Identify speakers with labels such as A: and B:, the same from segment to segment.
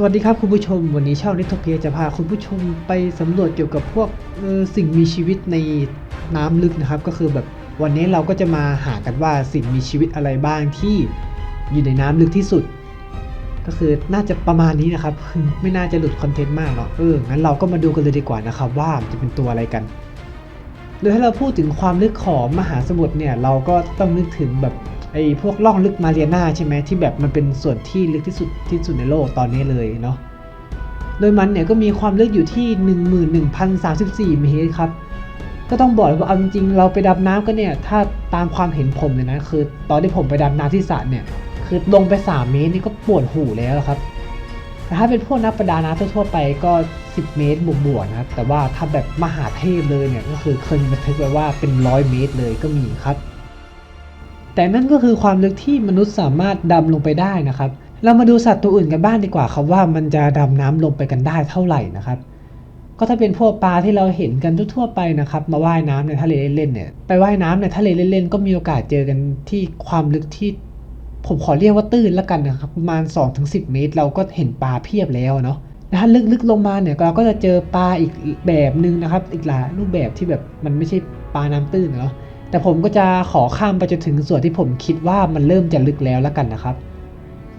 A: สวัสดีครับคุณผู้ชม วันนี้ช่องนิทเพียจะพาคุณผู้ชมไปสำรวจเกี่ยวกับพวกสิ่งมีชีวิตในน้ำลึกนะครับ ก็คือแบบวันนี้เราก็จะมาหากันว่าสิ่งมีชีวิตอะไรบ้างที่อยู่ในน้ำลึกที่สุด ก็คือน่าจะประมาณนี้นะครับ ไม่น่าจะหลุดคอนเทนต์มากหรอกเอองั้นเราก็มาดูกันเลยดีกว่านะครับว่าจะเป็นตัวอะไรกัน โดยถ้เราพูดถึงความลึกของมหาสมุทรเนี่ยเราก็ต้องนึกถึงแบบ อ้พวกล่องลึกมาเรียนาใช่ไหมที่แบบมันเป็นส่วนที่ลึกที่สุดที่สุดในโลกตอนนี้เลยเนาะโดยมันเนี่ยก็มีความลึกอยู่ที่ 11,034 เมตรครับ ก็ต้องบอกว่าเอาจริงๆเราไปดำน้ำกันเนี่ย ถ้าตามความเห็นผมเลยนะ คือ ตอนที่ผมไปดำน้ำที่สระเนี่ย คือลงไป 3 เมตรนี่ก็ปวดหูแล้วครับ แต่ถ้าเป็นพวกนักประดาน้ำทั่วๆไปก็ 10 เมตรบวกๆนะครับ แต่ว่าถ้าแบบมหาเทพเลยเนี่ย ก็คือเคยมีบันทึกไว้ว่าเป็นร้อยเมตรเลยก็มีครับ แต่นั่นก็คือความลึกที่มนุษย์สามารถดำลงไปได้นะครับ เรามาดูสัตว์ตัวอื่นกันบ้างดีกว่าครับว่ามันจะดำน้ำลงไปกันได้เท่าไหร่นะครับก็ถ้าเป็นพวกปลาที่เราเห็นกันทั่วไปนะครับ มาว่ายน้ำในทะเลเล่นๆเนี่ยไปว่ายน้ำในทะเลเล่นๆก็มีโอกาสเจอกันที่ความลึกที่ผมขอเรียกว่าตื้นแล้วกันนะครับประมาณ 2-10 เมตร เราก็เห็นปลาเพียบแล้วเนาะถ้าลึกๆลงมาเนี่ยเราก็จะเจอปลาอีกแบบหนึ่งนะครับ อีกหลายรูปแบบที่แบบมันไม่ใช่ปลาน้ำตื้นเนาะ แต่ผมก็จะขอข้ามไปจนถึงส่วนที่ผมคิดว่ามันเริ่มจะลึกแล้วแล้วกันนะครับ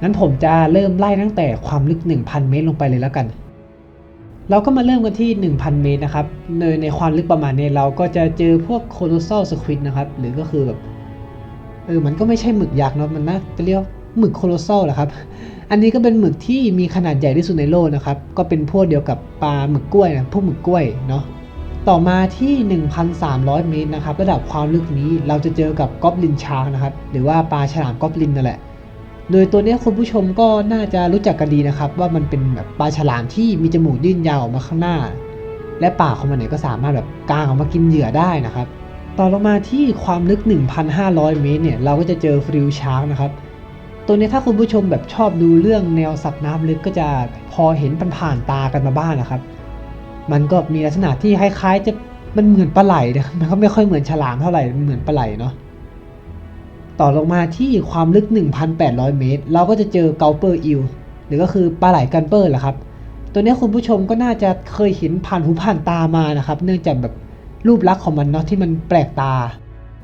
A: งั้นผมจะเริ่มไล่ตั้งแต่ความลึก 1,000 เมตรลงไปเลยแล้วกัน เราก็มาเริ่มกันที่ 1,000 เมตรนะครับในในความลึกประมาณนี้เราก็จะเจอพวกโคโนซอลสควิดนะครับ หรือก็คือแบบเออมันก็ไม่ใช่หมึกยักษ์เนาะมันน่าจะเรียกหมึกโคโลซอลแหละครับ อันนี้ก็เป็นหมึกที่มีขนาดใหญ่ที่สุดในโลกนะครับ ก็เป็นพวกเดียวกับปลาหมึกกล้วยนะพวกหมึกกล้วยเนาะ ต่อมาที่ 1,300 เมตรนะครับระดับความลึกนี้เราจะเจอกับกอบลินชาร์กนะครับ หรือว่าปลาฉลามกอบลินนั่นแหละ โดยตัวนี้คุณผู้ชมก็น่าจะรู้จักกันดีนะครับ ว่ามันเป็นแบบปลาฉลามที่มีจมูกยื่นยาวออกมาข้างหน้า และปากของมันเนี่ยก็สามารถแบบกางออกมากินเหยื่อได้นะครับ ต่อลงมาที่ความลึก 1,500 เมตรเนี่ยเราก็จะเจอฟริวชาร์กนะครับ ตัวนี้ถ้าคุณผู้ชมแบบชอบดูเรื่องแนวสัตว์น้ำลึกก็จะพอเห็นผ่านๆตากันมาบ้างนะครับ มันก็มีลักษณะที่คล้ายๆจะมันเหมือนปลาไหลนะมันก็ไม่ค่อยเหมือนฉลามเท่าไหร่มันเหมือนปลาไหลเนาะต่อลงมาที่ความลึก 1,800 เมตร เราก็จะเจอเกาเปอร์อิลหรือก็คือปลาไหลกันเปอร์แหละครับ ตัวนี้คุณผู้ชมก็น่าจะเคยเห็นผ่านหูผ่านตามานะครับ เนื่องจากแบบรูปลักษณ์ของมันเนาะที่มันแปลกตา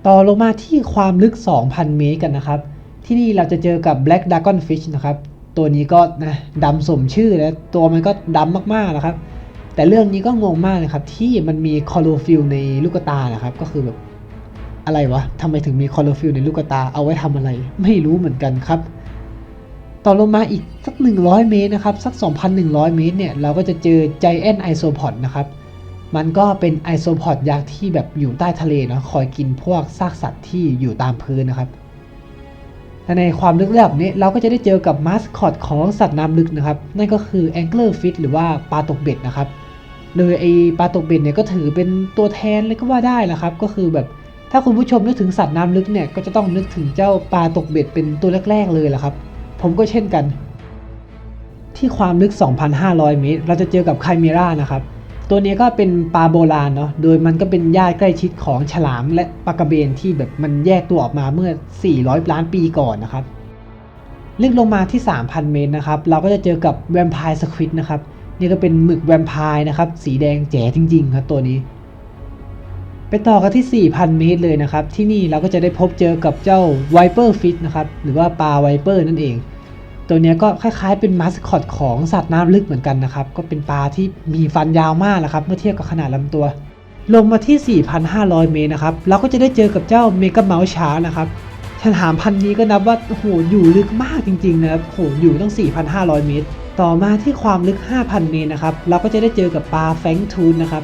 A: ต่อลงมาที่ความลึก 2,000 เมตรกันนะครับ ที่นี่เราจะเจอกับ Black Dragon Fish นะครับ ตัวนี้ก็นะดำสมชื่อแล้วตัวมันก็ดำมากๆนะครับ แต่เรื่องนี้ก็งงมากเลยครับ ที่มันมีคอโลฟิลในลูกตานะครับ ก็คือแบบอะไรวะทำไมถึงมีคอโลฟิลในลูกตาเอาไว้ทำอะไร ไม่รู้เหมือนกันครับ ต่อลงมาอีกสัก 100 เมตรนะครับ สัก 2,100 เมตรเนี่ย เราก็จะเจอ Giant Isopod นะครับมันก็เป็นไอโซพอดยักษ์ที่แบบอยู่ใต้ทะเลเนาะคอยกินพวกซากสัตว์ที่อยู่ตามพื้นนะครับและในความลึกระดับนี้เราก็จะได้เจอกับมาสคอตของสัตว์น้ำลึกนะครับ นั่นก็คือ Angler Fish หรือว่าปลาตกเบ็ดนะครับ โดยไอปลาตกเบ็ดเนี่ยก็ถือเป็นตัวแทนเลยก็ว่าได้นะครับ ก็คือแบบถ้าคุณผู้ชมนึกถึงสัตว์น้ำลึกเนี่ยก็จะต้องนึกถึงเจ้าปลาตกเบ็ดเป็นตัวแรก ๆ เลยแหละครับ ผมก็เช่นกัน ที่ความลึก 2,500 เมตร เราจะเจอกับไคเมรานะครับตัวนี้ก็เป็นปลาโบราณเนาะ โดยมันก็เป็นญาติใกล้ชิดของฉลามและปลากระเบนที่แบบมันแยกตัวออกมาเมื่อ 400 ล้านปีก่อนนะครับ ลึกลงมาที่ 3,000 เมตรนะครับ เราก็จะเจอกับแวมไพร์สควิดนะครับ นี่ก็เป็นหมึกแวมไพร์นะครับ สีแดงแจ๋จริง ๆ ครับตัวนี้ ไปต่อกันที่ 4,000 เมตรเลยนะครับ ที่นี่เราก็จะได้พบเจอกับเจ้าไวเปอร์ฟิชนะครับหรือว่าปลาไวเปอร์นั่นเอง ตัวนี้ก็คล้ายๆเป็นมาสคอตของสัตว์น้ำลึกเหมือนกันนะครับ ก็เป็นปลาที่มีฟันยาวมากนะครับ เมื่อเทียบกับขนาดลำตัว ลงมาที่ 4,500 เมตรนะครับเราก็จะได้เจอกับเจ้าเมกะเมาส์ชาร์นะครับฉลามพันนี้ก็นับว่าโอ้โหอยู่ลึกมากจริงๆนะครับโอ้โหอยู่ตั้ง 4,500 เมตร ต่อมาที่ความลึก 5,000 เมตรนะครับ เราก็จะได้เจอกับปลาแฟงทูนนะครับ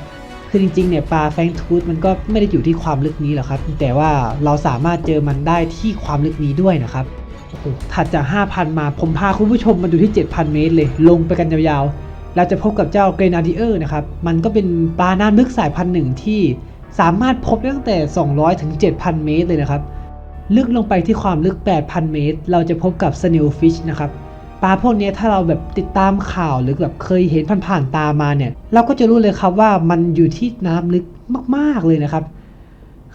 A: คือจริงๆ เนี่ยปลาแฟงทูธมันก็ไม่ได้อยู่ที่ความลึกนี้หรอกครับ แต่ว่าเราสามารถเจอมันได้ที่ความลึกนี้ด้วยนะครับ โอ้โห ถัดจาก 5,000 มา ผมพาคุณผู้ชมมาดูที่ 7,000 เมตรเลย ลงไปกันยาวๆ เราจะพบกับเจ้าเกรนาดิเออร์นะครับ มันก็เป็นปลาน้ำลึกสายพันธุ์หนึ่งที่สามารถพบได้ตั้งแต่ 200 ถึง 7,000 เมตรเลยนะครับ ลึกลงไปที่ความลึก 8,000 เมตร เราจะพบกับ Snailfish นะครับ ปลาพวกนี้ถ้าเราแบบติดตามข่าวหรือแบบเคยเห็นผ่านๆตามาเนี่ย เราก็จะรู้เลยครับว่ามันอยู่ที่น้ำลึกมาก ๆเลยนะครับ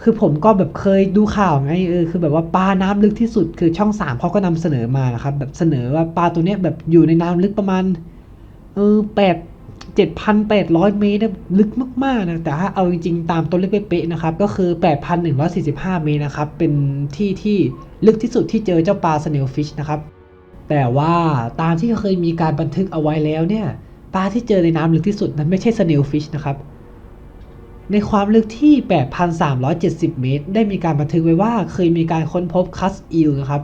A: คือผมก็แบบเคยดูข่าวไงเออคือแบบว่าปลาน้ำลึกที่สุดคือช่องสามเขาก็นำเสนอมานะครับ แบบเสนอว่าปลาตัวเนี้ยแบบอยู่ในน้ำลึกประมาณเออแปดเจ็ดพันแปดร้อยเมตรลึกมากๆนะแต่ถ้าเอาจริงๆตามตัวเลขเป๊ะๆนะครับ ก็คือแปดพันหนึ่งร้อยสี่สิบห้าเมตรนะครับ เป็นที่ที่ลึกที่สุดที่เจอเจ้าปลาสเนลฟิชนะครับ แต่ว่าตามที่เคยมีการบันทึกเอาไว้แล้วเนี่ยปลาที่เจอในน้ำลึกที่สุดนั้นไม่ใช่สเนลฟิชนะครับ ในความลึกที่ 8,370 เมตร ได้มีการบันทึกไว้ว่าเคยมีการค้นพบคัสอิลนะครับ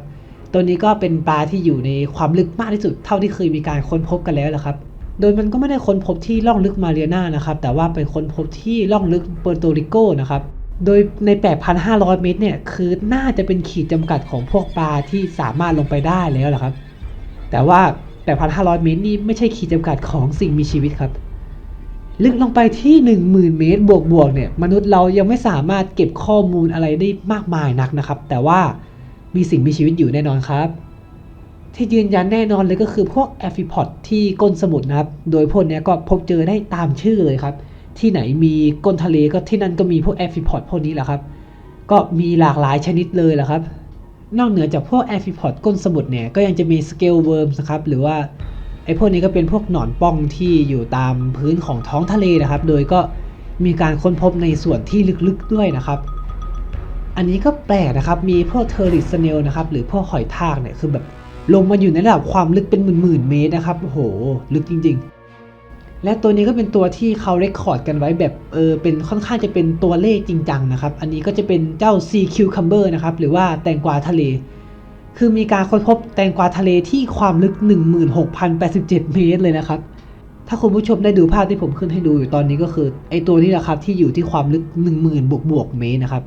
A: ตัวนี้ก็เป็นปลาที่อยู่ในความลึกมากที่สุด เท่าที่เคยมีการค้นพบกันแล้วแหละครับ โดยมันก็ไม่ได้ค้นพบที่ล่องลึกมาเรียนานะครับ แต่ว่าไปค้นพบที่ล่องลึกเปอร์โตริโกนะครับโดยใน 8,500 เมตรเนี่ย คือน่าจะเป็นขีดจำกัดของพวกปลาที่สามารถลงไปได้แล้วแหละครับ แต่ว่า 8,500 เมตรนี่ไม่ใช่ขีดจำกัดของสิ่งมีชีวิตครับ ลึกลงไปที่ 10,000 เมตรบวกบวกๆเนี่ย มนุษย์เรายังไม่สามารถเก็บข้อมูลอะไรได้มากมายนักนะครับ แต่ว่ามีสิ่งมีชีวิตอยู่แน่นอนครับ ที่ยืนยันแน่นอนเลยก็คือพวกแอฟิพอดที่ก้นสมุทรนะครับ โดยพวกนี้ก็พบเจอได้ตามชื่อเลยครับ ที่ไหนมีก้นทะเลก็ที่นั่นก็มีพวกแอฟิพอดพวกนี้แหละครับ ก็มีหลากหลายชนิดเลยแหละครับ นอกเหนือจากพวกแอฟิพอดก้นสมุทรเนี่ยก็ยังจะมีสเกลเวิร์มนะครับหรือว่าไอ้พวกนี้ก็เป็นพวกหนอนป้องที่อยู่ตามพื้นของท้องทะเลนะครับ โดยก็มีการค้นพบในส่วนที่ลึกๆด้วยนะครับ อันนี้ก็แปลกนะครับ มีพวกเทอริสเนลนะครับหรือพวกหอยทากเนี่ยคือแบบลงมาอยู่ในระดับความลึกเป็นหมื่นๆเมตรนะครับโอ้โหลึกจริง ๆ และตัวนี้ก็เป็นตัวที่เขาเรคคอร์ดกันไว้แบบเออเป็นค่อนข้างจะเป็นตัวเลขจริงจังนะครับ อันนี้ก็จะเป็นเจ้า Sea Cucumber นะครับ หรือว่าแตงกวาทะเล คือมีการค้นพบแตงกวาทะเลที่ความลึก 16,087 เมตรเลยนะครับ ถ้าคุณผู้ชมได้ดูภาพที่ผมขึ้นให้ดูอยู่ตอนนี้ก็คือไอตัวนี้แหละครับที่อยู่ที่ความลึก 10,000 บวกบวกเมตรนะครับ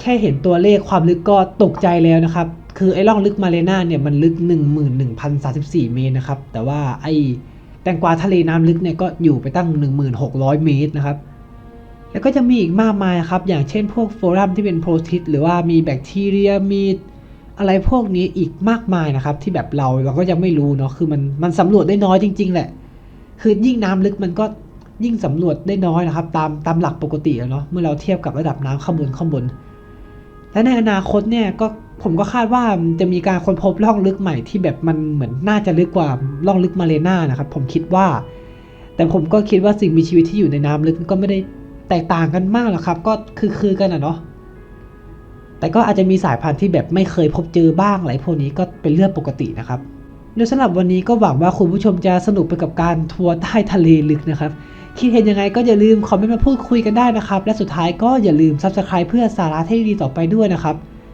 A: แค่เห็นตัวเลขความลึกก็ตกใจแล้วนะครับ คือไอ้ร่องลึกมาเลนาเนี่ยมันลึก 11,034 เมตรนะครับ แต่ว่าไอ แตงกวาทะเลน้ำลึกเนี่ยก็อยู่ไปตั้ง 1,600 เมตรนะครับ แล้วก็จะมีอีกมากมายครับ อย่างเช่นพวกโฟรัมที่เป็นโปรทิสหรือว่ามีแบคทีเรียมีอะไรพวกนี้อีกมากมายนะครับ ที่แบบเราเราก็ยังไม่รู้เนาะคือมันมันสำรวจได้น้อยจริง ๆ แหละ คือยิ่งน้ำลึกมันก็ยิ่งสำรวจได้น้อยนะครับ ตามตามหลักปกติเนาะเมื่อเราเทียบกับระดับน้ำข้างบนข้างบน และในอนาคตเนี่ยก็ ผมก็คาดว่าจะมีการค้นพบร่องลึกใหม่ที่แบบมันเหมือนน่าจะลึกกว่าร่องลึกมาเลนานะครับ ผมคิดว่า แต่ผมก็คิดว่าสิ่งมีชีวิตที่อยู่ในน้ำลึกก็ไม่ได้แตกต่างกันมากหรอกครับ ก็คือคือกันอะเนาะแต่ก็อาจจะมีสายพันธุ์ที่แบบไม่เคยพบเจอบ้างอะไรพวกนี้ก็เป็นเรื่องปกตินะครับโดยสำหรับวันนี้ก็หวังว่าคุณผู้ชมจะสนุกไปกับการทัวร์ใต้ทะเลลึกนะครับคิดเห็นยังไงก็อย่าลืมคอมเมนต์มาพูดคุยกันได้นะครับ และสุดท้ายก็อย่าลืม Subscribe เพื่อสาระที่ดีต่อไปด้วยนะครับ